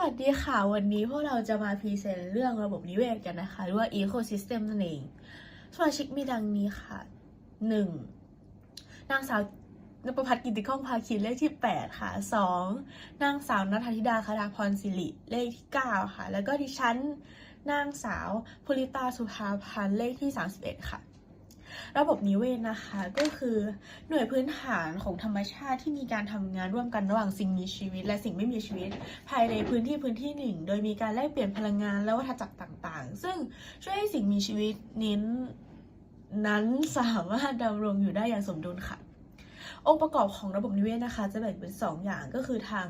สวัสดีค่ะ วันนี้พวกเราจะมาพรีเซนต์เรื่องระบบนิเวศกันนะคะ หรือว่า ecosystem นั่นเองสมาชิกมีดังนี้ค่ะ 1. นางสาวนภพัฒน์กิติข้องภาคีเลขที่ 8 ค่ะ 2. นางสาวนัทธิดาคดาพรศิริเลขที่ 9 ค่ะ แล้วก็ดิฉันนางสาวพุริตาสุภาพันธ์เลขที่ 31 ค่ะ ระบบนิเวศนะคะ ก็คือหน่วยพื้นฐานของธรรมชาติที่มีการทำงานร่วมกันระหว่างสิ่งมีชีวิต และสิ่งไม่มีชีวิต ภายในพื้นที่พื้นที่หนึ่ง โดยมีการแลกเปลี่ยนพลังงานและวัฏจักรต่าง ๆ ซึ่งช่วยให้สิ่งมีชีวิตนิ้นนั้นสามารถดำรงอยู่ได้อย่างสมดุลค่ะ องค์ประกอบของระบบนิเวศนะคะ จะแบ่งเป็น 2 อย่างก็คือทาง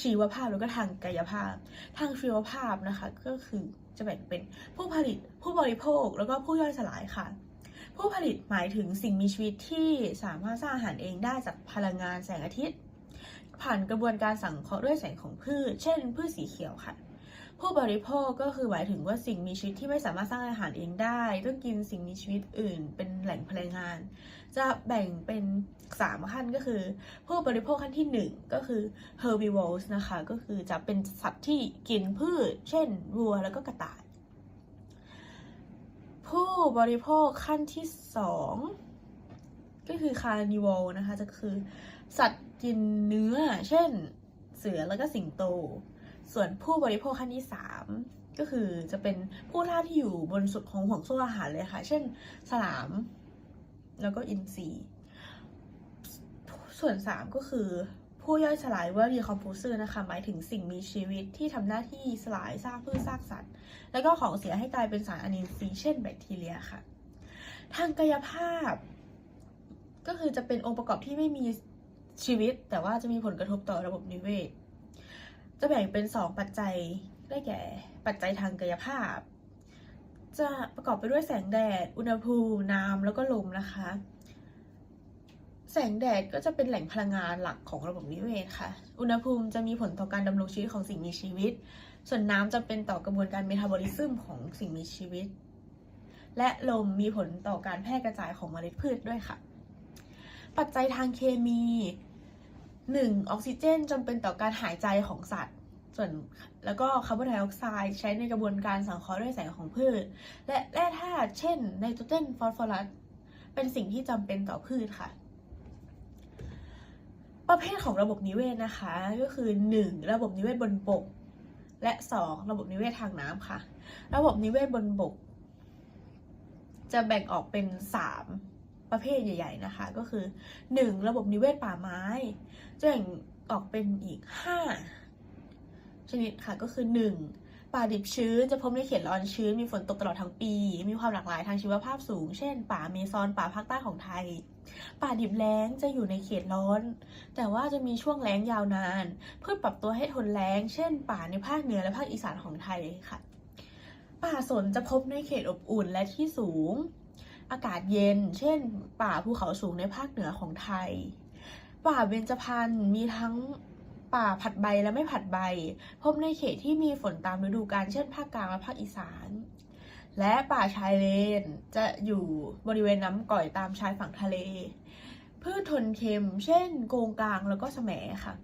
ชีวภาพแล้วก็ทางกายภาพ ทางชีวภาพนะคะก็คือจะแบ่งเป็นผู้ผลิตผู้บริโภคแล้วก็ผู้ย่อยสลายค่ะ ผู้ผลิตหมายถึงสิ่งมีชีวิตที่สามารถสร้างอาหารเองได้จากพลังงานแสงอาทิตย์ ผ่านกระบวนการสังเคราะห์ด้วยแสงของพืช เช่น พืชสีเขียวค่ะ ผู้บริโภคก็คือหมายถึงว่าสิ่งมีชีวิตที่ไม่สามารถสร้างอาหารเองได้ ต้องกินสิ่งมีชีวิตอื่น เป็นแหล่งพลังงาน จะแบ่งเป็นสามขั้นก็คือ ผู้บริโภคขั้นที่หนึ่งก็คือ herbivores นะคะ ก็คือจะเป็นสัตว์ที่กินพืช เช่นวัวแล้วก็กระต่าย ผู้บริโภคขั้นที่สองก็คือ carnivore นะคะ จะคือสัตว์กินเนื้อ เช่นเสือแล้วก็สิงโต ส่วนผู้บริโภคขั้นที่สามก็คือจะเป็นผู้ล่าที่อยู่บนสุดของห่วงโซ่อาหารเลยค่ะ เช่นสลาม แล้วก็อินทรีส่วนสามก็คือ ผู้ย่อยสลายว่า decomposer นะคะหมายถึงสิ่งมีชีวิตที่ทำหน้าที่สลายซากพืชซากสัตว์ แล้วก็ของเสียให้กลายเป็นสารอนินทรีย์เช่นแบคทีเรียค่ะ ทางกายภาพ ก็คือจะเป็นองค์ประกอบที่ไม่มีชีวิต แต่ว่าจะมีผลกระทบต่อระบบนิเวศ จะแบ่งเป็น 2 ปัจจัยได้แก่ ปัจจัยทางกายภาพ จะประกอบไปด้วยแสงแดด อุณหภูมิ น้ำแล้วก็ลมนะคะ แสงแดดก็จะเป็นแหล่งพลังงานหลักของระบบนิเวศค่ะ อุณหภูมิจะมีผลต่อการดำรงชีวิตของสิ่งมีชีวิต ส่วนน้ำจะเป็นต่อกระบวนการเมตาบอลิซึมของสิ่งมีชีวิต และลมมีผลต่อการแพร่กระจายของเมล็ดพืชด้วยค่ะ ปัจจัยทางเคมี 1. ออกซิเจนจำเป็นต่อการหายใจของสัตว์ ส่วนแล้วก็คาร์บอนไดออกไซด์ใช้ในกระบวนการสังเคราะห์ด้วยแสงของพืช และแร่ธาตุเช่นไนโตรเจนฟอสฟอรัสเป็นสิ่งที่จำเป็นต่อพืชค่ะ ประเภทของระบบนิเวศนะคะ ก็คือ 1. ระบบนิเวศบนบก และ 2. ระบบนิเวศทางน้ำค่ะ ระบบนิเวศบนบก จะแบ่งออกเป็น 3 ประเภทใหญ่ ๆนะคะ ก็คือ 1. ระบบนิเวศป่าไม้ จะแบ่งออกเป็นอีก 5 ชนิดค่ะก็คือ 1. ป่าดิบชื้นจะพบในเขตร้อนชื้น มีฝนตกตลอดทั้งปี มีความหลากหลายทางชีวภาพสูง เช่น ป่าเมซอนป่าภาคใต้ของไทย ป่าดิบแล้งจะอยู่ในเขตร้อน แต่ว่าจะมีช่วงแล้งยาวนาน เพื่อปรับตัวให้ทนแล้ง เช่น ป่าในภาคเหนือและภาคอีสานของไทยค่ะ ป่าสนจะพบในเขตอบอุ่นและที่สูง อากาศเย็น เช่น ป่าภูเขาสูงในภาคเหนือของไทย ป่าเบญจพรรณมีทั้ง ป่าผัดใบและไม่ผัดใบ พบในเขตที่มีฝนตามฤดูกาลเช่นภาคกลางและภาคอีสาน และป่าชายเลนจะอยู่บริเวณน้ำก่อยตามชายฝั่งทะเล พืชทนเค็ม เช่น โกงกลางแล้วก็แสมค่ะ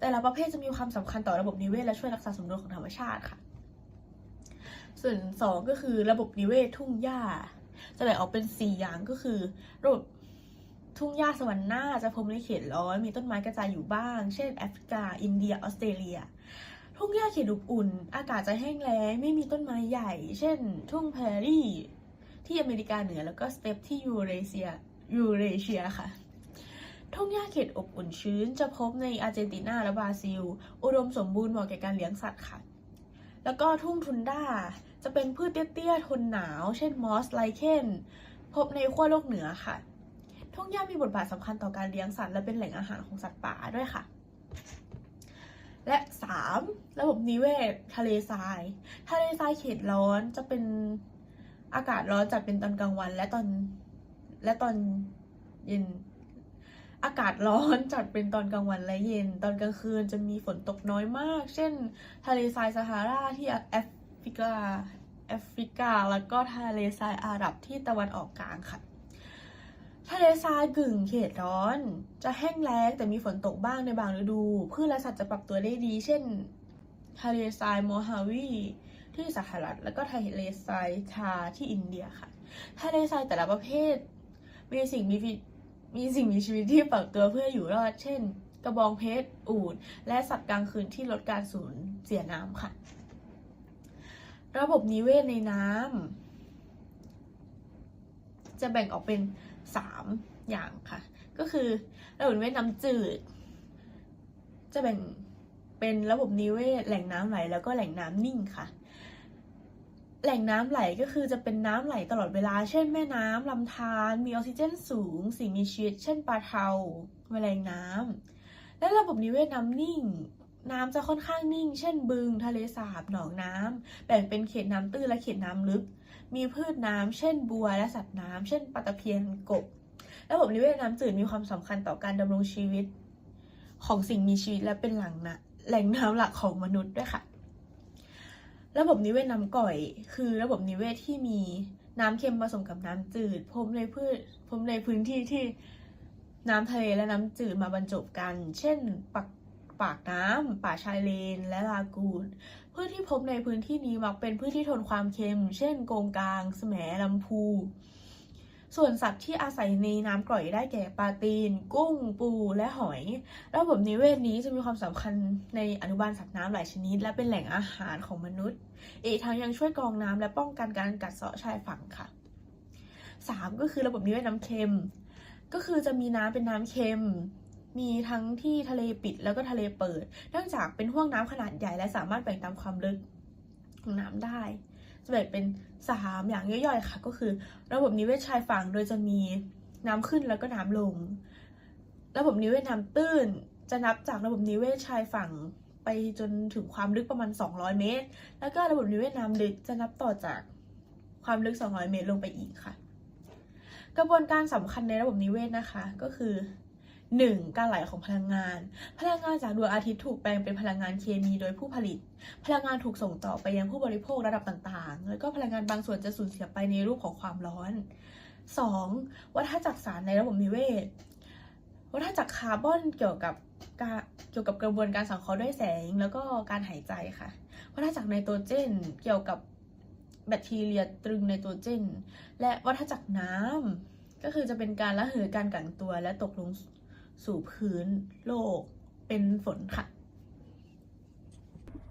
แต่ละประเภทจะมีความสำคัญต่อระบบนิเวศและช่วยรักษาสมดุลของธรรมชาติค่ะ ส่วนสองก็คือระบบนิเวศทุ่งหญ้าจะแบ่งออกเป็นสี่อย่างก็คือ ระบบ ทุ่งหญ้าสวรรค์หน้าจะพบในเขตร้อน มีต้นไม้กระจายอยู่บ้าง เช่นแอฟริกา อินเดีย ออสเตรเลีย ทุ่งหญ้าเขตอบอุ่น อากาศจะแห้งแล้ง ไม่มีต้นไม้ใหญ่ เช่น ทุ่งแพรรี่ ที่อเมริกาเหนือ แล้วก็สเตปที่ยูเรเซีย ยูเรเชียค่ะ ทุ่งหญ้าเขตอบอุ่นชื้น จะพบในอาร์เจนตินาและบราซิล อุดมสมบูรณ์เหมาะแก่การเลี้ยงสัตว์ค่ะ แล้วก็ทุ่งทุนด้า จะเป็นพืชเตี้ยๆ ทนหนาว เช่นมอสไลเคน พบในขั้วโลกเหนือค่ะ ทุ่งหญ้ามีบทบาทสำคัญต่อการเลี้ยงสัตว์และเป็นแหล่งอาหารของสัตว์ป่าด้วยค่ะ และ 3. ระบบนิเวศ ทะเลทราย ทะเลทรายเขตร้อนจะเป็นอากาศร้อนจัดเป็นตอนกลางวัน และตอนและตอนเย็นอากาศร้อนจัดเป็นตอนกลางวันและเย็น ตอนกลางคืนจะมีฝนตกน้อยมาก เช่น ทะเลทรายซาฮาราที่แอฟริกาแอฟริกา แล้วก็ทะเลทรายอาหรับที่ตะวันออกกลางค่ะ ทะเลทรายกึ่งเขตร้อน จะแห้งแล้งแต่มีฝนตกบ้างในบางฤดู พืชและสัตว์จะปรับตัวได้ดี เช่น ทะเลทรายโมฮาวีที่สหรัฐ แล้วก็ทะเลทรายชาที่อินเดียค่ะ ทะเลทรายแต่ละประเภท มีสิ่งมีชีวิตมีสิ่งมีชีวิตที่ปรับตัวเพื่ออยู่รอด เช่น กระบองเพชร อูฐและสัตว์กลางคืนที่ลดการสูญเสียน้ำค่ะ ระบบนิเวศในน้ำจะแบ่งออกเป็น สามอย่างค่ะ ก็คือระบบนิเวศน้ำจืด จะแบ่งเป็นระบบนิเวศแหล่งน้ำไหลแล้วก็แหล่งน้ำนิ่งค่ะ แหล่งน้ำไหลก็คือจะเป็นน้ำไหลตลอดเวลา เช่นแม่น้ำลำธารมีออกซิเจนสูง สิ่งมีชีวิต เช่นปลาเทาแมลงน้ำและระบบนิเวศน้ำนิ่งน้ำจะค่อนข้างนิ่ง เช่นบึง ทะเลสาบ หนองน้ำ แบ่งเป็นเขตน้ำตื้นและเขตน้ำลึก มีพืชน้ำเช่นบัวและสัตว์น้ำเช่นปลาตะเพียนกบ ระบบนิเวศน้ำจืดมีความสำคัญต่อการดำรงชีวิตของสิ่งมีชีวิตและเป็นหลังนะแหล่งน้ำหลักของมนุษย์ด้วยค่ะ ระบบนิเวศน้ำก่อย คือระบบนิเวศที่มีน้ำเค็มผสมกับน้ำจืดพบในพืชพบในพื้นที่ที่น้ำทะเลและน้ำจืดมาบรรจบกัน เช่นปากปากน้ำป่าชายเลน และลากูน พืชที่พบในพื้นที่นี้มักเป็นพืชที่ทนความเค็ม เช่น โกงกลาง แสมลำพู ส่วนสัตว์ที่อาศัยในน้ำกร่อยได้แก่ปลาตีน กุ้ง ปู และหอย ระบบนิเวศนี้จะมีความสำคัญในอนุบาลสัตว์น้ำหลายชนิด และเป็นแหล่งอาหารของมนุษย์ อีกทั้งยังช่วยกรองน้ำและป้องกันการกัดเซาะชายฝั่งค่ะ 3. ก็คือระบบนิเวศน้ำเค็ม ก็คือจะมีน้ำเป็นน้ำเค็ม มีทั้งที่ทะเลปิดแล้วก็ทะเลเปิด เนื่องจากเป็นห้วงน้ำขนาดใหญ่และสามารถแบ่งตามความลึกของน้ำได้จะแบ่งเป็น3อย่างย่อยๆค่ะ ก็คือ ระบบนิเวศชายฝั่งโดยจะมีน้ำขึ้นแล้วก็น้ำลง ระบบนิเวศน้ำตื้นจะนับจากระบบนิเวศชายฝั่งไปจนถึงความลึกประมาณ 200 เมตร แล้วก็ระบบนิเวศน้ำลึกจะนับต่อจากความลึก 200 เมตรลงไปอีกค่ะ กระบวนการสำคัญในระบบนิเวศนะคะ ก็คือ 1. การไหลของพลังงาน พลังงานจากดวงอาทิตย์ถูกแปลงเป็นพลังงานเคมีโดยผู้ผลิต พลังงานถูกส่งต่อไปยังผู้บริโภคระดับต่างๆ แล้วก็พลังงานบางส่วนจะสูญเสียไปในรูปของความร้อน 2. วัฏจักรสารในระบบนิเวศ วัฏจักรคาร์บอนเกี่ยวกับการเกี่ยวกับกระบวนการสังเคราะห์ด้วยแสง แล้วก็การหายใจค่ะ วัฏจักรไนโตรเจนเกี่ยวกับแบคทีเรียตรึงไนโตรเจน และวัฏจักรน้ำก็คือจะเป็นการระเหยการกลั่นตัวและตกลง สู่พื้นโลกเป็นฝนค่ะ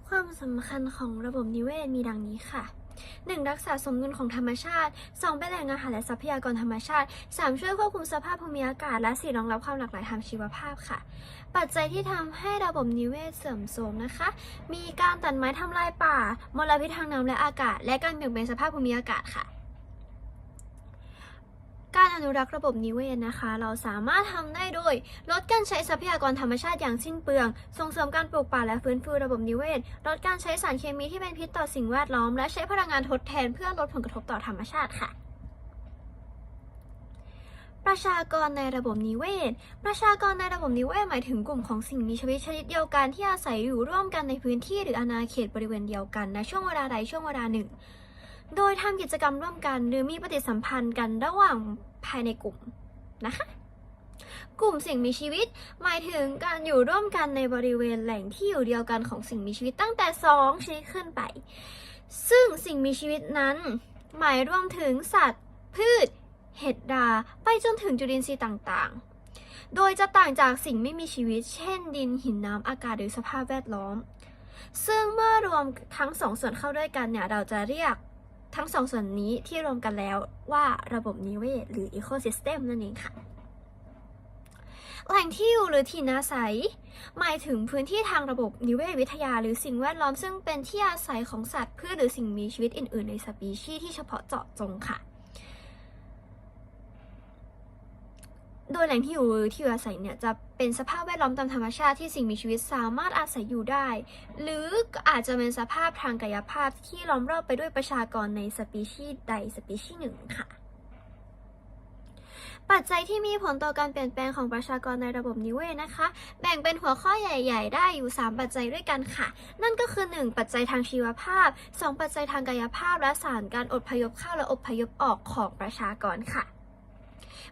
ความสำคัญของระบบนิเวศมีดังนี้ค่ะ 1. รักษาสมดุลของธรรมชาติ 2. เป็นแหล่งอาหารและทรัพยากรธรรมชาติ 3. ช่วยควบคุมสภาพภูมิอากาศ และ 4. รองรับความหลากหลายทางชีวภาพค่ะ ปัจจัยที่ทำให้ระบบนิเวศเสื่อมโทรมนะคะ มีการตัดไม้ทำลายป่า มลพิษทางน้ำและอากาศ และการเปลี่ยนแปลงสภาพภูมิอากาศค่ะ การอนุรักษ์ระบบนิเวศนะคะ เราสามารถทำได้โดย ลดการใช้ทรัพยากรธรรมชาติอย่างสิ้นเปลือง ส่งเสริมการปลูกป่าและฟื้นฟูระบบนิเวศ ลดการใช้สารเคมีที่เป็นพิษต่อสิ่งแวดล้อม และใช้พลังงานทดแทนเพื่อลดผลกระทบต่อธรรมชาติค่ะประชากรในระบบนิเวศ ประชากรในระบบนิเวศหมายถึงกลุ่มของสิ่งมีชีวิตชนิดเดียวกันที่อาศัยอยู่ร่วมกันในพื้นที่หรืออาณาเขตบริเวณเดียวกันในช่วงเวลาใดช่วงเวลาหนึ่ง โดยทำกิจกรรมร่วมกัน หรือมีปฏิสัมพันธ์กันระหว่างภายในกลุ่มนะคะ กลุ่มสิ่งมีชีวิต หมายถึงการอยู่ร่วมกันในบริเวณแหล่งที่อยู่เดียวกันของสิ่งมีชีวิตตั้งแต่ 2 ชนิดขึ้นไป ซึ่งสิ่งมีชีวิตนั้น หมายรวมถึงสัตว์ พืช เห็ดราไปจนถึงจุลินทรีย์ต่างๆ โดยจะต่างจากสิ่งไม่มีชีวิต เช่น ดินหินน้ำอากาศหรือสภาพแวดล้อมซึ่งเมื่อรวมทั้งสองส่วนเข้าด้วยกันเนี่ย เราจะเรียก ทั้งสองส่วนนี้ที่รวมกันแล้วว่าระบบนิเวศหรือ ecosystem นั่นเองค่ะ แหล่งที่อยู่หรือที่นอาศัย หมายถึงพื้นที่ทางระบบนิเวศวิทยา หรือสิ่งแวดล้อมซึ่งเป็นที่อาศัยของสัตว์พืชหรือสิ่งมีชีวิตอื่น ๆ ในสปีชีส์ที่เฉพาะเจาะจงค่ะ โดยแหล่งที่อยู่ที่อยู่อาศัยเนี่ยจะเป็นสภาพแวดล้อมตามธรรมชาติที่สิ่งมีชีวิตสามารถอาศัยอยู่ได้ หรืออาจจะเป็นสภาพทางกายภาพที่ล้อมรอบไปด้วยประชากรในสปีชีส์ใดสปีชีส์หนึ่งค่ะ ปัจจัยที่มีผลต่อการเปลี่ยนแปลงของประชากรในระบบนิเวศนะคะ แบ่งเป็นหัวข้อใหญ่ ๆ ได้อยู่ 3 ปัจจัยด้วยกันค่ะ นั่นก็คือ 1 ปัจจัยทางชีวภาพ 2 ปัจจัยทางกายภาพ และสารการอดพยพเข้าและอดพยพออกของประชากรค่ะ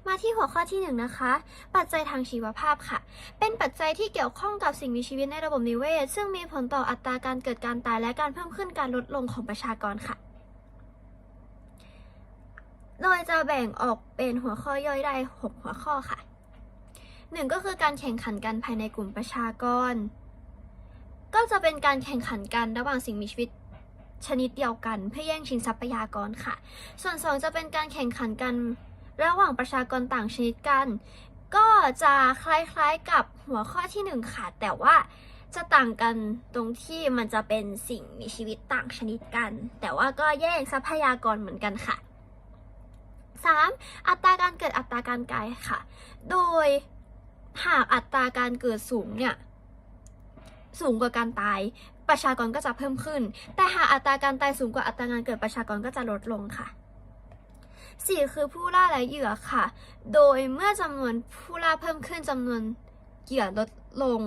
มาที่หัวข้อที่หนึ่งนะคะ ปัจจัยทางชีวภาพค่ะ เป็นปัจจัยที่เกี่ยวข้องกับสิ่งมีชีวิตในระบบนิเวศ ซึ่งมีผลต่ออัตราการเกิดการตายและการเพิ่มขึ้นการลดลงของประชากรค่ะ โดยจะแบ่งออกเป็นหัวข้อย่อยได้ 6 หัวข้อค่ะหนึ่งก็คือการแข่งขันกันภายในกลุ่มประชากร ก็จะเป็นการแข่งขันกันระหว่างสิ่งมีชีวิตชนิดเดียวกันเพื่อแย่งชิงทรัพยากรค่ะ ส่วนสองจะเป็นการแข่งขันกัน ระหว่างประชากรต่างชนิดกัน ก็จะคล้ายๆกับหัวข้อที่หนึ่งค่ะ แต่ว่าจะต่างกันตรงที่มันจะเป็นสิ่งมีชีวิตต่างชนิดกัน แต่ว่าก็แย่งทรัพยากรเหมือนกันค่ะ 3. อัตราการเกิดอัตราการกายค่ะ โดยหากอัตราการเกิดสูงเนี่ยสูงกว่าการตาย ประชากรก็จะเพิ่มขึ้น แต่หากอัตราการตายสูงกว่าอัตราการเกิดประชากรก็จะลดลงค่ะ สี่คือผู้ล่าและเหยื่อค่ะ โดยเมื่อจำนวนผู้ล่าเพิ่มขึ้นจำนวนเหยื่อลดลง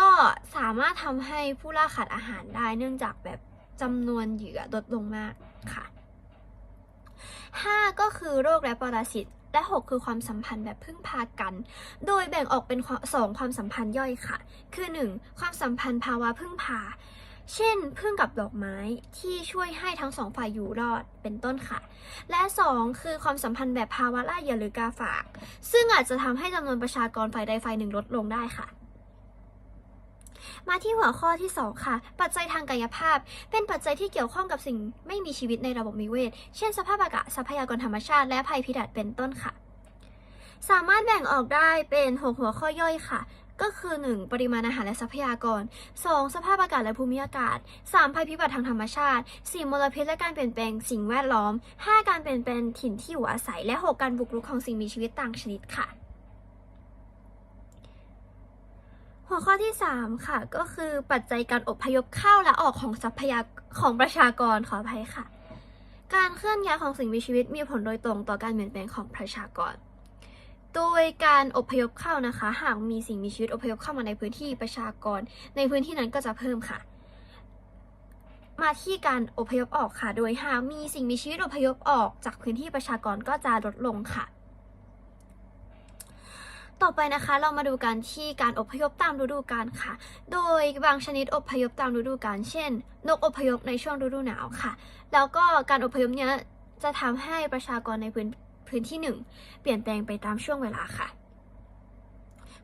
ก็สามารถทำให้ผู้ล่าขาดอาหารได้เนื่องจากแบบจำนวนเหยื่อลดลงมากค่ะ 5 ก็คือโรคและปรสิตและ 6 คือความสัมพันธ์แบบพึ่งพากัน โดยแบ่งออกเป็นสองความสัมพันธ์ย่อยค่ะ คือ 1. ความสัมพันธ์ภาวะพึ่งพา เช่นพึ่งกับดอกไม้ที่ช่วยให้ทั้งสองฝ่ายอยู่รอดเป็นต้นค่ะ และ 2 คือความสัมพันธ์แบบภาวะล่าเหยื่อหรือกาฝาก ซึ่งอาจจะทำให้จำนวนประชากรฝ่ายใดฝ่ายหนึ่งลดลงได้ค่ะ มาที่หัวข้อที่ 2 ค่ะ ปัจจัยทางกายภาพ เป็นปัจจัยที่เกี่ยวข้องกับสิ่งไม่มีชีวิตในระบบนิเวศ เช่น สภาพอากาศทรัพยากรธรรมชาติและภัยพิบัติเป็นต้นค่ะสามารถแบ่งออกได้เป็น 6 หัวข้อย่อยค่ะ ก็คือ 1. ปริมาณอาหารและทรัพยากร 2. สภาพอากาศและภูมิอากาศ 3. ภัยพิบัติทางธรรมชาติ 4. มลพิษและการเปลี่ยนแปลงสิ่งแวดล้อม 5. การเปลี่ยนแปลงถิ่นที่อยู่อาศัย และ 6. การบุกรุกของสิ่งมีชีวิตต่างชนิดค่ะ หัวข้อที่ 3 ค่ะ ก็คือปัจจัยการอพยพเข้าและออกของทรัพยากของประชากรขออภัยค่ะ การเคลื่อนย้ายของสิ่งมีชีวิตมีผลโดยตรงต่อการเปลี่ยนแปลงของประชากร โดยการอพยพเข้านะคะ หากมีสิ่งมีชีวิตอพยพเข้ามาในพื้นที่ประชากร ในพื้นที่นั้นก็จะเพิ่มค่ะ มาที่การอพยพออกค่ะ โดยหากมีสิ่งมีชีวิตอพยพออกจากพื้นที่ประชากรก็จะลดลงค่ะ ต่อไปนะคะเรามาดูกันที่การอพยพตามฤดูกาลค่ะ โดยบางชนิดอพยพตามฤดูกาลเช่น นกอพยพในช่วงฤดูหนาวค่ะ แล้วก็การอพยพเนี้ยจะทำให้ประชากรในพื้น พื้นที่หนึ่งเปลี่ยนแปลงไปตามช่วงเวลาค่ะ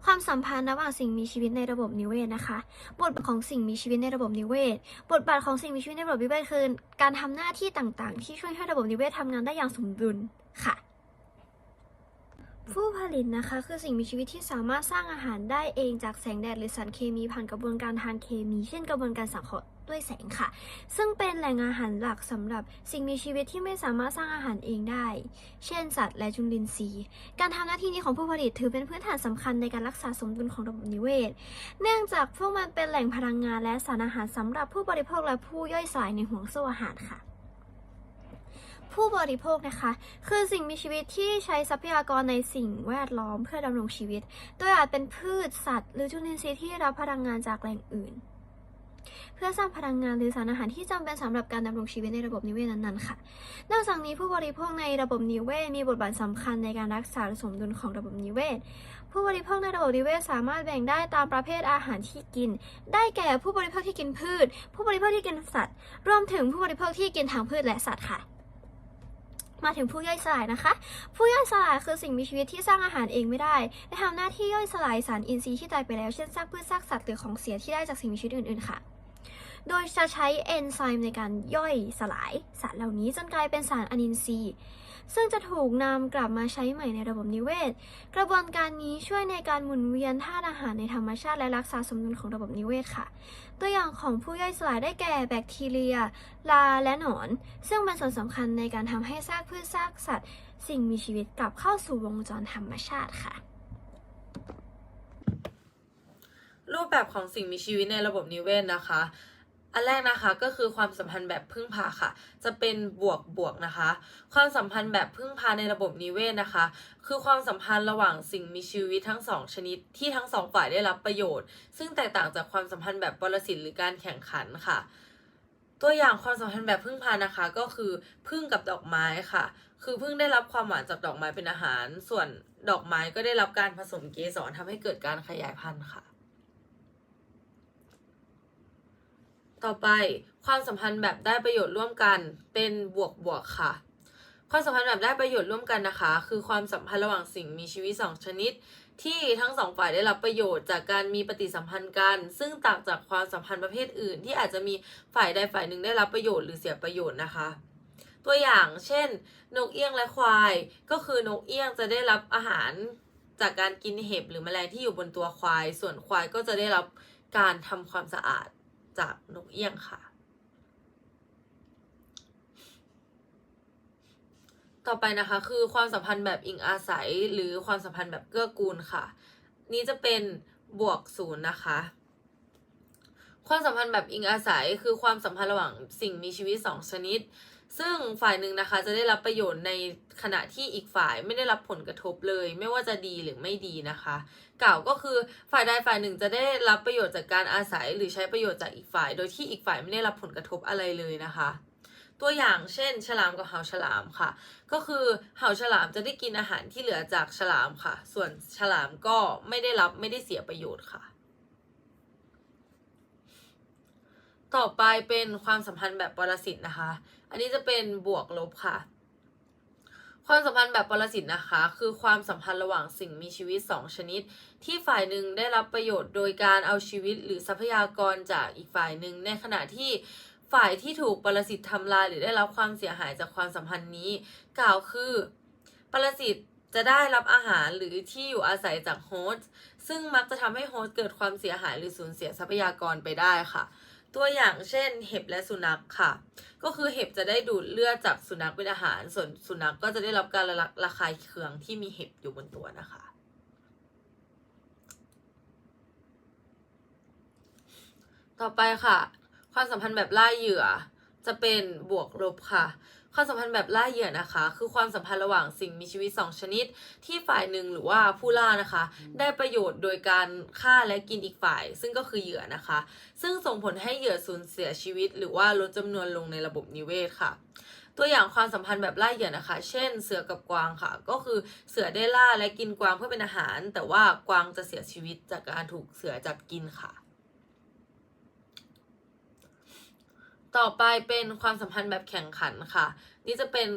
ความสัมพันธ์ระหว่างสิ่งมีชีวิตในระบบนิเวศนะคะ บทบาทของสิ่งมีชีวิตในระบบนิเวศ บทบาทของสิ่งมีชีวิตในระบบนิเวศคือการทำหน้าที่ต่างๆ ที่ช่วยให้ระบบนิเวศทำงานได้อย่างสมดุลค่ะ ผู้ผลิตนะคะคือสิ่งมีชีวิตที่สามารถสร้างอาหารได้เองจากแสงแดดหรือสารเคมีผ่านกระบวนการทางเคมี เช่นกระบวนการสังเคราะห์ด้วยแสงค่ะ ซึ่งเป็นแหล่งอาหารหลักสำหรับสิ่งมีชีวิตที่ไม่สามารถสร้างอาหารเองได้ เช่น สัตว์และจุลินทรีย์ การทำหน้าที่นี้ของผู้ผลิตถือเป็นพื้นฐานสำคัญในการรักษาสมดุลของระบบนิเวศ เนื่องจากพวกมันเป็นแหล่งพลังงานและสารอาหารสำหรับผู้บริโภคและผู้ย่อยสลายในห่วงโซ่อาหารค่ะ ผู้บริโภคนะคะ คือสิ่งมีชีวิตที่ใช้ทรัพยากรในสิ่งแวดล้อมเพื่อดำรงชีวิต โดยอาจเป็นพืชสัตว์ หรือจุลินทรีย์ที่รับพลังงานจากแหล่งอื่น เพื่อสร้างพลังงานหรือสารอาหารที่จำเป็นสำหรับการดำรงชีวิตในระบบนิเวศนั้นๆค่ะ นอกจากนี้ผู้บริโภคในระบบนิเวศมีบทบาทสำคัญในการรักษาสมดุลของระบบนิเวศ ผู้บริโภคในระบบนิเวศสามารถแบ่งได้ตามประเภทอาหารที่กิน ได้แก่ผู้บริโภคที่กินพืช ผู้บริโภคที่กินสัตว์ รวมถึงผู้บริโภคที่กินทั้งพืชและสัตว์ค่ะ มาถึงผู้ย่อยสลายนะคะ ผู้ย่อยสลายคือสิ่งมีชีวิตที่สร้างอาหารเองไม่ได้และทำหน้าที่ย่อยสลายสารอินทรีย์ที่ตายไปแล้ว เช่นซากพืชซากสัตว์หรือของเสียที่ได้จากสิ่งมีชีวิตอื่นๆค่ะ โดยจะใช้เอนไซม์ในการย่อยสลายสารเหล่านี้จนกลายเป็นสารอนินทรีย์ ซึ่งจะถูกนำกลับมาใช้ใหม่ในระบบนิเวศ กระบวนการนี้ช่วยในการหมุนเวียนธาตุอาหารในธรรมชาติและรักษาสมดุลของระบบนิเวศค่ะ ตัวอย่างของผู้ย่อยสลายได้แก่แบคทีเรีย ลาและหนอน ซึ่งเป็นส่วนสำคัญในการทำให้ซากพืชซากสัตว์ สิ่งมีชีวิตกลับเข้าสู่วงจรธรรมชาติค่ะรูปแบบของสิ่งมีชีวิตในระบบนิเวศนะคะ อันแรกนะคะก็คือความสัมพันธ์แบบพึ่งพาค่ะ จะเป็นบวกบวกนะคะ ความสัมพันธ์แบบพึ่งพาในระบบนิเวศนะคะ คือความสัมพันธ์ระหว่างสิ่งมีชีวิตทั้งสองชนิดที่ทั้งสองฝ่ายได้รับประโยชน์ ซึ่งแตกต่างจากความสัมพันธ์แบบปรสิตหรือการแข่งขันค่ะตัวอย่างความสัมพันธ์แบบพึ่งพานะคะ ก็คือพึ่งกับดอกไม้ค่ะ คือพิ่งได้รับความหวานจากดอกไม้เป็นอาหาร ส่วนดอกไม้ก็ได้รับการผสมเกสรทำให้เกิดการขยายพันธุ์ค่ะ ต่อไปความสัมพันธ์แบบได้ประโยชน์ร่วมกันเป็นบวกบวกๆค่ะ ความสัมพันธ์แบบได้ประโยชน์ร่วมกันนะคะ คือความสัมพันธ์ระหว่างสิ่งมีชีวิตสองชนิด ที่ทั้งสองฝ่ายได้รับประโยชน์จากการมีปฏิสัมพันธ์กัน ซึ่งต่างจากความสัมพันธ์ประเภทอื่น ที่อาจจะมีฝ่ายใดฝ่ายหนึ่งได้รับประโยชน์หรือเสียประโยชน์นะคะตัวอย่างเช่น นกเอี้ยงและควาย ก็คือนกเอี้ยงจะได้รับอาหารจากการกินเห็บหรือแมลงที่อยู่บนตัวควาย ส่วนควายก็จะได้รับการทำความสะอาด จากนกเอี้ยงค่ะ ต่อไปนะคะคือความสัมพันธ์แบบอิงอาศัยหรือความสัมพันธ์แบบเกื้อกูลค่ะ นี้จะเป็นบวกศูนย์นะคะ ความสัมพันธ์แบบอิงอาศัยคือความสัมพันธ์ระหว่างสิ่งมีชีวิตสองชนิด ซึ่งฝ่ายหนึ่งนะคะจะได้รับประโยชน์ในขณะที่อีกฝ่ายไม่ได้รับผลกระทบเลย ไม่ว่าจะดีหรือไม่ดีนะคะกล่าวก็คือฝ่ายใดฝ่ายหนึ่งจะได้รับประโยชน์จากการอาศัยหรือใช้ประโยชน์จากอีกฝ่าย โดยที่อีกฝ่ายไม่ได้รับผลกระทบอะไรเลยนะคะ ตัวอย่างเช่น ฉลามกับเห่าฉลามค่ะ ก็คือเห่าฉลามจะได้กินอาหารที่เหลือจากฉลามค่ะ ส่วนฉลามก็ไม่ได้รับไม่ได้เสียประโยชน์ค่ะ ต่อไปเป็นความสัมพันธ์แบบปรสิตนะคะ อันนี้จะเป็นบวกลบค่ะ ความสัมพันธ์แบบปรสิตนะคะ คือความสัมพันธ์ระหว่างสิ่งมีชีวิตสองชนิด ที่ฝ่ายหนึ่งได้รับประโยชน์โดยการเอาชีวิตหรือทรัพยากรจากอีกฝ่ายหนึ่งในขณะที่ฝ่ายที่ถูกปรสิตทำลายหรือได้รับความเสียหายจากความสัมพันธ์นี้ กล่าวคือ ปรสิตจะได้รับอาหารหรือที่อยู่อาศัยจากโฮสต์ซึ่งมักจะทำให้โฮสต์เกิดความเสียหายหรือสูญเสียทรัพยากรไปได้ค่ะ ตัวอย่างเช่น เห็บและสุนัขค่ะ ก็คือเห็บจะได้ดูดเลือดจากสุนัขเป็นอาหาร ส่วนสุนัขก็จะได้รับการระระคายเคืองที่มีเห็บอยู่บนตัวนะคะ ต่อไปค่ะ ความสัมพันธ์แบบล่าเหยื่อจะเป็นบวกลบค่ะ ความสัมพันธ์แบบล่าเหยื่อนะคะ คือความสัมพันธ์ระหว่างสิ่งมีชีวิตสองชนิด ที่ฝ่ายหนึ่งหรือว่าผู้ล่านะคะ ได้ประโยชน์โดยการฆ่าและกินอีกฝ่าย ซึ่งก็คือเหยื่อนะคะ ซึ่งส่งผลให้เหยื่อสูญเสียชีวิต หรือว่าลดจำนวนลงในระบบนิเวศค่ะตัวอย่างความสัมพันธ์แบบล่าเหยื่อนะคะ เช่น เสือกับกวางค่ะ ก็คือเสือได้ล่าและกินกวางเพื่อเป็นอาหาร แต่ว่ากวางจะเสียชีวิตจากการถูกเสือจับกินค่ะ ต่อไปเป็นความสัมพันธ์แบบแข่งขันค่ะ นี่จะเป็น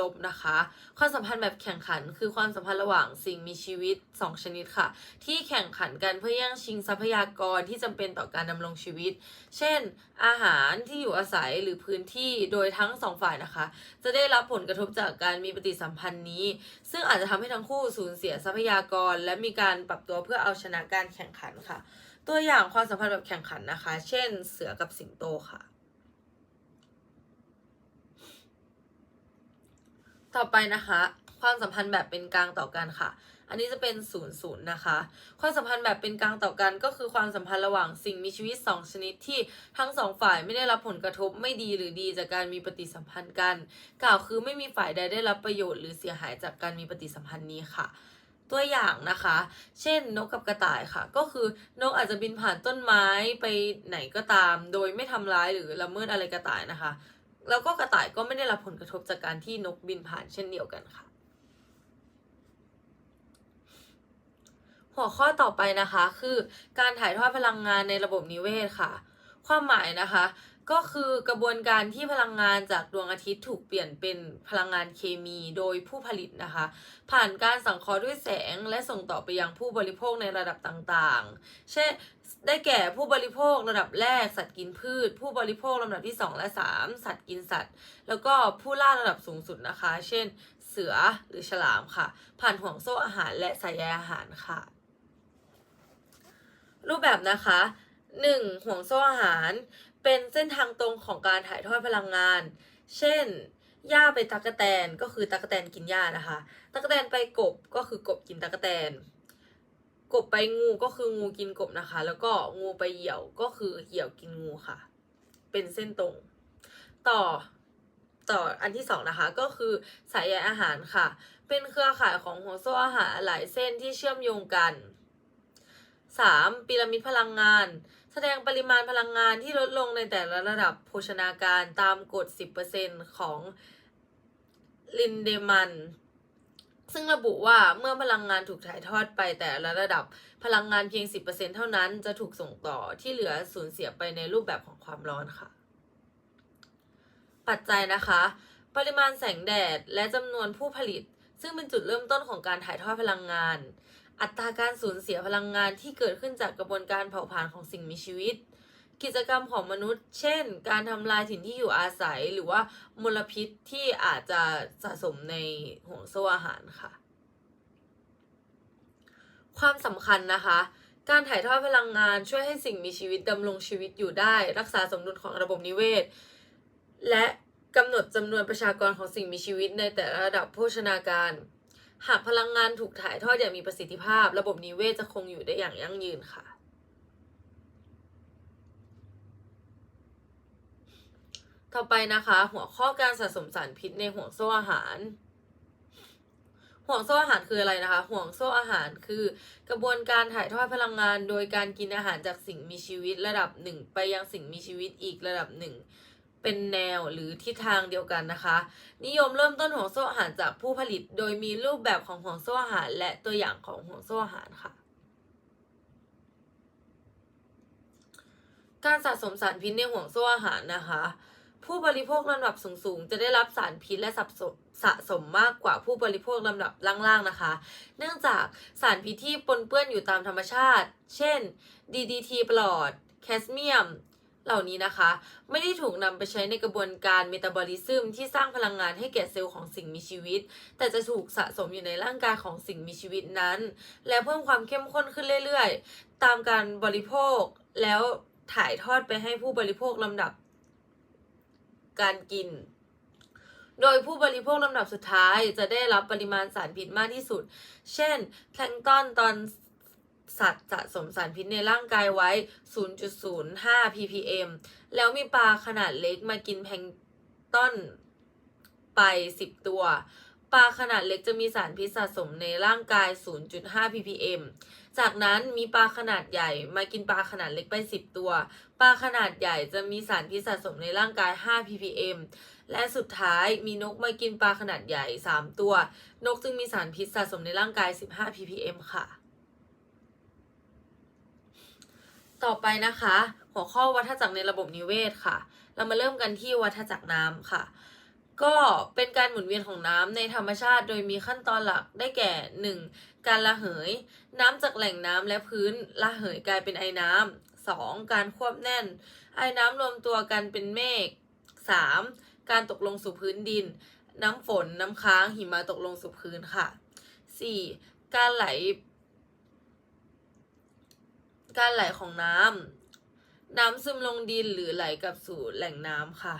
ลบๆนะคะ ความสัมพันธ์แบบแข่งขัน คือความสัมพันธ์ระหว่างสิ่งมีชีวิต 2 ชนิดค่ะ ที่แข่งขันกันเพื่อแย่งชิงทรัพยากรที่จำเป็นต่อการดำรงชีวิต เช่น อาหารที่อยู่อาศัยหรือพื้นที่โดยทั้งสองฝ่ายนะคะ จะได้รับผลกระทบจากการมีปฏิสัมพันธ์นี้ ซึ่งอาจจะทำให้ทั้งคู่สูญเสียทรัพยากร และมีการปรับตัวเพื่อเอาชนะการแข่งขันค่ะ ตัวอย่างความสัมพันธ์แบบแข่งขันนะคะ เช่น เสือกับสิงโตค่ะ ต่อไปนะคะ ความสัมพันธ์แบบเป็นกลางต่อกันค่ะ อันนี้จะเป็นศูนย์ศูนย์นะคะ ความสัมพันธ์แบบเป็นกลางต่อกัน ก็คือความสัมพันธ์ระหว่างสิ่งมีชีวิต 2 ชนิดที่ทั้งสองฝ่ายไม่ได้รับผลกระทบไม่ดีหรือดีจากการมีปฏิสัมพันธ์กัน กล่าวคือไม่มีฝ่ายใดได้รับประโยชน์หรือเสียหายจากการมีปฏิสัมพันธ์นี้ค่ะตัวอย่างนะคะ เช่นนกกับกระต่ายค่ะ ก็คือนกอาจจะบินผ่านต้นไม้ไปไหนก็ตาม โดยไม่ทำร้ายหรือละเมิดอะไรกระต่ายนะคะ แล้วก็กระต่ายก็ไม่ได้รับผลกระทบจากการที่นกบินผ่านเช่นเดียวกันค่ะ หัวข้อต่อไปนะคะคือการถ่ายทอดพลังงานในระบบนิเวศค่ะ ความหมายนะคะ ก็คือกระบวนการที่พลังงานจากดวงอาทิตย์ถูกเปลี่ยนเป็นพลังงานเคมีโดยผู้ผลิตนะคะ ผ่านการสังเคราะห์ด้วยแสงและส่งต่อไปยังผู้บริโภคในระดับต่างๆ เช่น ได้แก่ผู้บริโภคระดับแรกสัตว์กินพืช ผู้บริโภคลำดับที่ 2 และ 3 สัตว์กินสัตว์ แล้วก็ผู้ล่าระดับสูงสุดนะคะ เช่น เสือหรือฉลามค่ะ ผ่านห่วงโซ่อาหารและสายใยอาหารค่ะ รูปแบบนะคะ 1. ห่วงโซ่อาหาร เป็นเส้นทางตรงของการถ่ายทอดพลังงาน เช่นหญ้าไปตักแตนก็คือตักแตนกินหญ้านะคะตักแตนไปกบก็คือกบกินตักแตน กบไปงูก็คืองูกินกบนะคะ แล้วก็งูไปเหี่ยวก็คือเหี่ยวกินงูค่ะ เป็นเส้นตรง ต่อต่ออันที่สองนะคะก็คือสายใยอาหารค่ะ เป็นเครือข่ายของหัวโซ่อาหารหลายเส้นที่เชื่อมโยงกัน 3. พีระมิดพลังงาน แสดงปริมาณพลังงานที่ลดลงในแต่ละระดับโภชนาการตามกฎ 10%ของลินเดมัน ซึ่งระบุว่าเมื่อพลังงานถูกถ่ายทอดไปแต่ละระดับพลังงานเพียง 10%เท่านั้นจะถูกส่งต่อที่เหลือสูญเสียไปในรูปแบบของความร้อนค่ะ ปัจจัยนะคะ ปริมาณแสงแดดและจำนวนผู้ผลิต ซึ่งเป็นจุดเริ่มต้นของการถ่ายทอดพลังงาน อัตราการสูญเสียพลังงานที่เกิดขึ้นจากกระบวนการเผาผลาญของสิ่งมีชีวิต กิจกรรมของมนุษย์ เช่น การทำลายถิ่นที่อยู่อาศัยหรือว่ามลพิษที่อาจจะสะสมในห่วงโซ่อาหารค่ะ ความสำคัญนะคะ การถ่ายทอดพลังงานช่วยให้สิ่งมีชีวิตดำรงชีวิตอยู่ได้ รักษาสมดุลของระบบนิเวศ และกำหนดจำนวนประชากรของสิ่งมีชีวิตในแต่ละระดับโภชนาการ หากพลังงานถูกถ่ายทอดอย่างมีประสิทธิภาพ ระบบนิเวศจะคงอยู่ได้อย่างยั่งยืนค่ะ ต่อไปนะคะ หัวข้อการสะสมสารพิษในห่วงโซ่อาหาร ห่วงโซ่อาหารคืออะไรนะคะ ห่วงโซ่อาหารคือ กระบวนการถ่ายทอดพลังงาน โดยการกินอาหารจากสิ่งมีชีวิตระดับหนึ่งไปยังสิ่งมีชีวิตอีกระดับหนึ่งเป็นแนวหรือทิศทางเดียวกันนะคะ นิยมเริ่มต้นห่วงโซ่อาหารจากผู้ผลิต โดยมีรูปแบบของห่วงโซ่อาหาร และตัวอย่างของห่วงโซ่อาหารค่ะ การสะสมสารพิษในห่วงโซ่อาหารนะคะ ผู้บริโภคลำดับสูงๆ จะได้รับสารพิษและสับสสะสมมากกว่าผู้บริโภคลำดับล่างๆนะคะ เนื่องจากสารพิษที่ปนเปื้อนอยู่ตามธรรมชาติ เช่น DDT ปลอด แคสเมียม เหล่านี้นะคะ ไม่ได้ถูกนำไปใช้ในกระบวนการเมตาบอลิซึมที่สร้างพลังงานให้แก่เซลล์ของสิ่งมีชีวิต แต่จะถูกสะสมอยู่ในร่างกายของสิ่งมีชีวิตนั้น และเพิ่มความเข้มข้นขึ้นเรื่อยๆ ตามการบริโภคแล้วถ่ายทอดไปให้ผู้บริโภคลำดับ การกิน โดยผู้บริโภคลำดับสุดท้ายจะได้รับปริมาณสารพิษมากที่สุด เช่น แพลงก์ตอนตอนสัตว์สะสมสารพิษในร่างกายไว้ 0.05 ppm แล้วมีปลาขนาดเล็กมากินแพลงก์ต้อนไป 10 ตัว ปลาขนาดเล็กจะมีสารพิษสะสมในร่างกาย 0.5 ppm จากนั้นมีปลาขนาดใหญ่มากินปลาขนาดเล็กไป 10 ตัว ปลาขนาดใหญ่จะมีสารพิษสะสมในร่างกาย 5 ppm และสุดท้ายมีนกมากินปลาขนาดใหญ่ 3 ตัว นกจึงมีสารพิษสะสมในร่างกาย 15 ppm ค่ะ ต่อไปนะคะ หัวข้อวัฏจักรในระบบนิเวศค่ะ เรามาเริ่มกันที่วัฏจักรน้ำค่ะ ก็เป็นการหมุนเวียนของน้ำในธรรมชาติ โดยมีขั้นตอนหลักได้แก่ 1. การระเหย น้ำจากแหล่งน้ำและพื้นระเหยกลายเป็นไอน้ำ 2. การควบแน่น ไอน้ำรวมตัวกันเป็นเมฆ 3. การตกลงสู่พื้นดิน น้ำฝนน้ำค้างหิมะตกลงสู่พื้นค่ะ 4. การไหล การไหลของน้ำน้ำซึมลงดินหรือไหลกลับสู่แหล่งน้ำค่ะ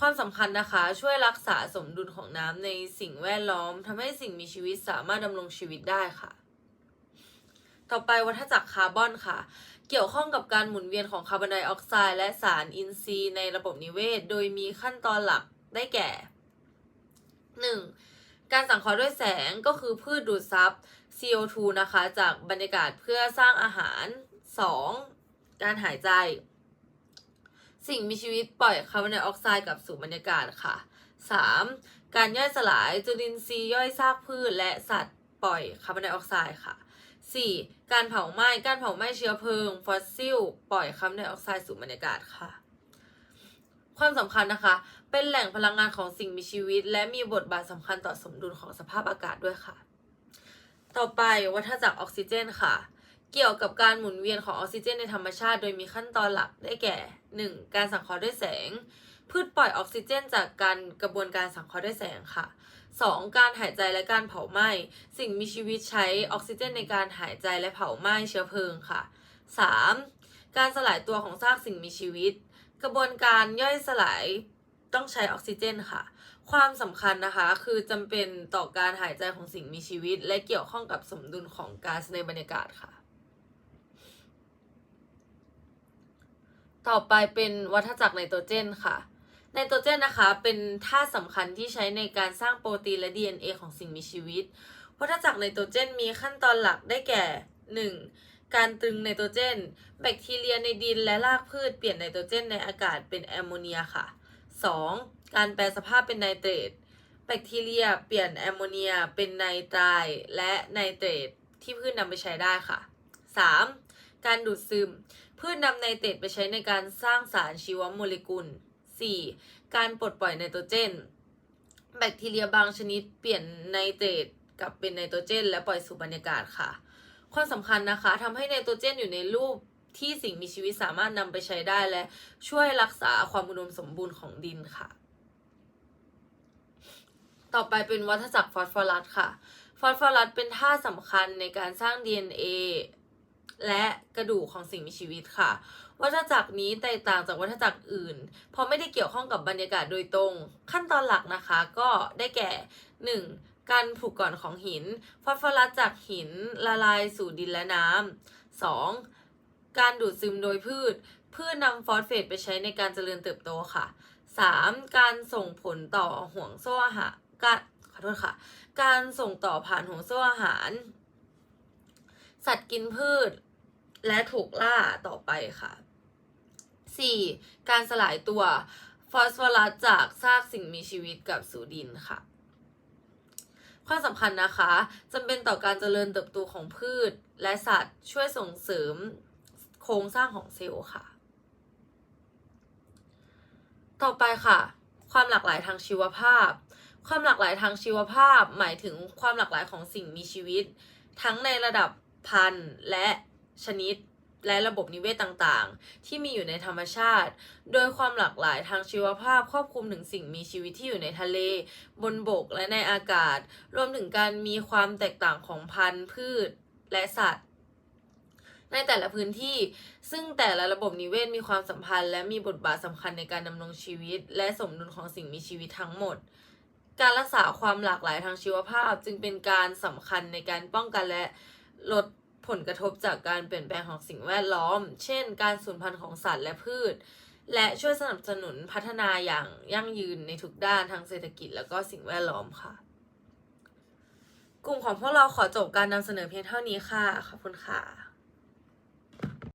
ความสำคัญนะคะช่วยรักษาสมดุลของน้ำในสิ่งแวดล้อมทำให้สิ่งมีชีวิตสามารถดำรงชีวิตได้ค่ะ ต่อไปวัฏจักรคาร์บอนค่ะ เกี่ยวข้องกับการหมุนเวียนของคาร์บอนไดออกไซด์และสารอินทรีย์ในระบบนิเวศ โดยมีขั้นตอนหลักได้แก่ 1. การสังเคราะห์ด้วยแสงก็คือพืชดูดซับ CO2 นะคะ จากบรรยากาศเพื่อสร้างอาหาร 2. การหายใจ สิ่งมีชีวิตปล่อยคาร์บอนไดออกไซด์กลับสู่บรรยากาศค่ะ 3. การย่อยสลายจุลินทรีย์ย่อยซากพืช และสัตว์ปล่อยคาร์บอนไดออกไซด์ค่ะ 4. การเผาไหม้ การเผาไหม้เชื้อเพลิง ฟอสซิล ปล่อยคาร์บอนไดออกไซด์สู่บรรยากาศค่ะ ความสำคัญนะคะ เป็นแหล่งพลังงานของสิ่งมีชีวิต และมีบทบาทสำคัญต่อสมดุลของสภาพอากาศด้วยค่ะ ต่อไปวัฏจักรออกซิเจนค่ะ เกี่ยวกับการหมุนเวียนของออกซิเจนในธรรมชาติ โดยมีขั้นตอนหลักได้แก่ 1. การสังเคราะห์ด้วยแสง พืชปล่อยออกซิเจน จากการกระบวนการสังเคราะห์ด้วยแสงค่ะ 2. การหายใจและการเผาไหม้ สิ่งมีชีวิตใช้ออกซิเจนในการหายใจและเผาไหม้เชื้อเพลิงค่ะ 3. การสลายตัวของซากสิ่งมีชีวิต กระบวนการย่อยสลายต้องใช้ออกซิเจนค่ะ ความสำคัญนะคะคือจำเป็นต่อการหายใจของสิ่งมีชีวิต และเกี่ยวข้องกับสมดุลของก๊าซในบรรยากาศค่ะ ต่อไปเป็นวัฏจักรไนโตรเจนค่ะ ไนโตรเจนนะคะเป็นธาตุสำคัญที่ใช้ในการสร้างโปรตีนและ DNA ของสิ่งมีชีวิต วัฏจักรไนโตรเจนมีขั้นตอนหลักได้แก่ 1. การตรึงไนโตรเจน แบคทีเรียในดินและรากพืชเปลี่ยนไนโตรเจนในอากาศเป็นแอมโมเนียค่ะ 2. การแปลสภาพเป็นไนเตรต แบคทีเรียเปลี่ยนแอมโมเนียเป็นไนไตรและไนเตรตที่พืชนำไปใช้ได้ค่ะ 3. การดูดซึม พืชนำไนเตรตไปใช้ในการสร้างสารชีวโมเลกุล 4. การปลดปล่อยไนโตรเจน แบคทีเรียบางชนิดเปลี่ยนไนเตรตกลับเป็นไนโตรเจน และปล่อยสู่บรรยากาศค่ะ ความสำคัญนะคะทำให้ไนโตรเจนอยู่ในรูปที่สิ่งมีชีวิตสามารถนำไปใช้ได้และช่วยรักษาความอุดมสมบูรณ์ของดินค่ะ ต่อไปเป็นวัฏจักรฟอสฟอรัสค่ะ ฟอสฟอรัสเป็นธาตุสำคัญในการสร้าง DNA และกระดูกของสิ่งมีชีวิตค่ะ วัฏจักรนี้แตกต่างจากวัฏจักรอื่น เพราะไม่ได้เกี่ยวข้องกับบรรยากาศโดยตรง ขั้นตอนหลักนะคะก็ได้แก่ 1. การผุก่อนของหิน ฟอสฟอรัสจากหินละลายสู่ดินและน้ำ 2. การดูดซึมโดยพืช พืชนำฟอสเฟตไปใช้ในการเจริญเติบโตค่ะ 3. การส่งผลต่อห่วงโซ่อาหารการขอโทษค่ะ การส่งต่อผ่านห่วงโซ่อาหาร สัตว์กินพืช และถูกล่าต่อไปค่ะ 4. การสลายตัวฟอสฟอรัสจากซากสิ่งมีชีวิตกับสู่ดินค่ะ ความสำคัญนะคะจำเป็นต่อการเจริญเติบโตของพืช และสัตว์ช่วยส่งเสริมโครงสร้างของเซลล์ค่ะ ต่อไปค่ะ ความหลากหลายทางชีวภาพ ความหลากหลายทางชีวภาพ หมายถึงความหลากหลายของสิ่งมีชีวิต ทั้งในระดับพันธุ์และ ชนิดและระบบนิเวศต่างๆ ที่มีอยู่ในธรรมชาติ โดยความหลากหลายทางชีวภาพครอบคลุมถึงสิ่งมีชีวิตที่อยู่ในทะเล บนบกและในอากาศ รวมถึงการมีความแตกต่างของพันธุ์พืชและสัตว์ ในแต่ละพื้นที่ ซึ่งแต่ละระบบนิเวศมีความสัมพันธ์ และมีบทบาทสำคัญในการดำรงชีวิต และสมดุลของสิ่งมีชีวิตทั้งหมด การรักษาความหลากหลายทางชีวภาพจึงเป็นการสำคัญในการป้องกันและลด ผลกระทบจากการเปลี่ยนแปลงของสิ่งแวดล้อม เช่น การสูญพันธุ์ของสัตว์และพืช และช่วยสนับสนุนพัฒนาอย่างยั่งยืนในทุกด้านทางเศรษฐกิจและก็สิ่งแวดล้อมค่ะ กลุ่มของพวกเราขอจบการนำเสนอเพียงเท่านี้ค่ะ ขอบคุณค่ะ